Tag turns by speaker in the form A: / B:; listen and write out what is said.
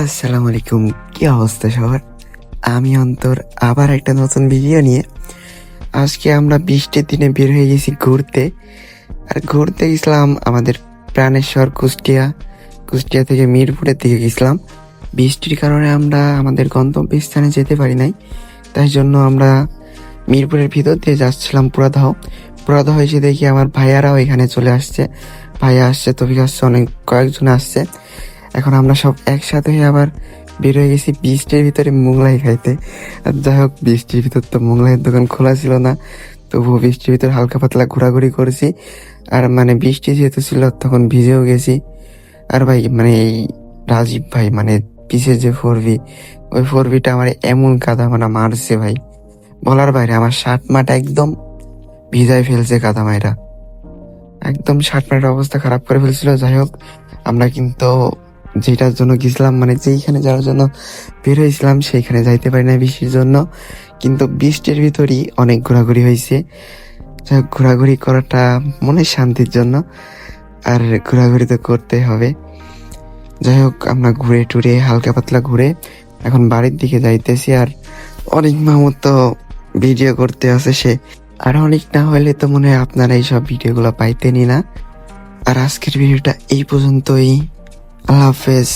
A: আসসালামু আলাইকুম কি অবস্থা সবার? আমি অন্তর, আবার একটা নতুন ভিডিও নিয়ে। আজকে আমরা বৃষ্টির দিনে বের হয়ে গেছি ঘুরতে। আর ঘুরতে গেছিলাম আমাদের প্রাণেশ্বর কুষ্টিয়া কুষ্টিয়া থেকে মিরপুরের দিকে গেছিলাম। বৃষ্টির কারণে আমরা আমাদের গন্তব্যস্থানে যেতে পারি নাই। তাই জন্য আমরা মিরপুরের ভিতর দিয়ে যাচ্ছিলাম পুরাদহ পুরাদহ এসে দেখি আমার ভাইয়ারাও এখানে চলে আসছে। ভাইয়া আসছে, তফিক আসছে, অনেক কয়েকজন আসছে। এখন আমরা সব একসাথে আবার বের হয়ে গেছি বৃষ্টির ভিতরে মোগলাই খাইতে। আর যাই হোক, বৃষ্টির ভিতর তো মোগলাইয়ের দোকান খোলা ছিল না, তবুও বৃষ্টির ভিতর হালকা পাতলা ঘোরাঘুরি করেছি। আর মানে বৃষ্টি যেহেতু ছিল, তখন ভিজেও গেছি। আর ভাই মানে এই রাজীব ভাই মানে পিছের যে ফোর ওই ফোর আমার এমন কাদা মানে মারছে ভাই। বলার বাইরে, আমার শার্ট মাটা একদম ভিজায় ফেলছে কাদা মায়েরা একদম শার্ট মাটার অবস্থা খারাপ করে ফেলছিল। যাই হোক, আমরা কিন্তু যেটার জন্য গেছিলাম মানে যেইখানে যাওয়ার জন্য বের হয়েছিলাম সেইখানে যাইতে পারি না বৃষ্টির জন্য। কিন্তু বৃষ্টির ভিতরই অনেক ঘোরাঘুরি হয়েছে হোক, ঘোরাঘুরি করাটা মনে শান্তির জন্য আর ঘোরাঘুরি তো করতে হবে। যাই হোক আমরা ঘুরে টুরে হালকা পাতলা ঘুরে এখন বাড়ির দিকে যাইতেছি আর অনেক মামুর তো ভিডিও করতে আছে সে। আর অনেক না হলে তো মনে হয় আপনারা এইসব ভিডিওগুলো পাইতেনই না। আর আজকের ভিডিওটা এই পর্যন্তই। আল্লাহ হাফেজ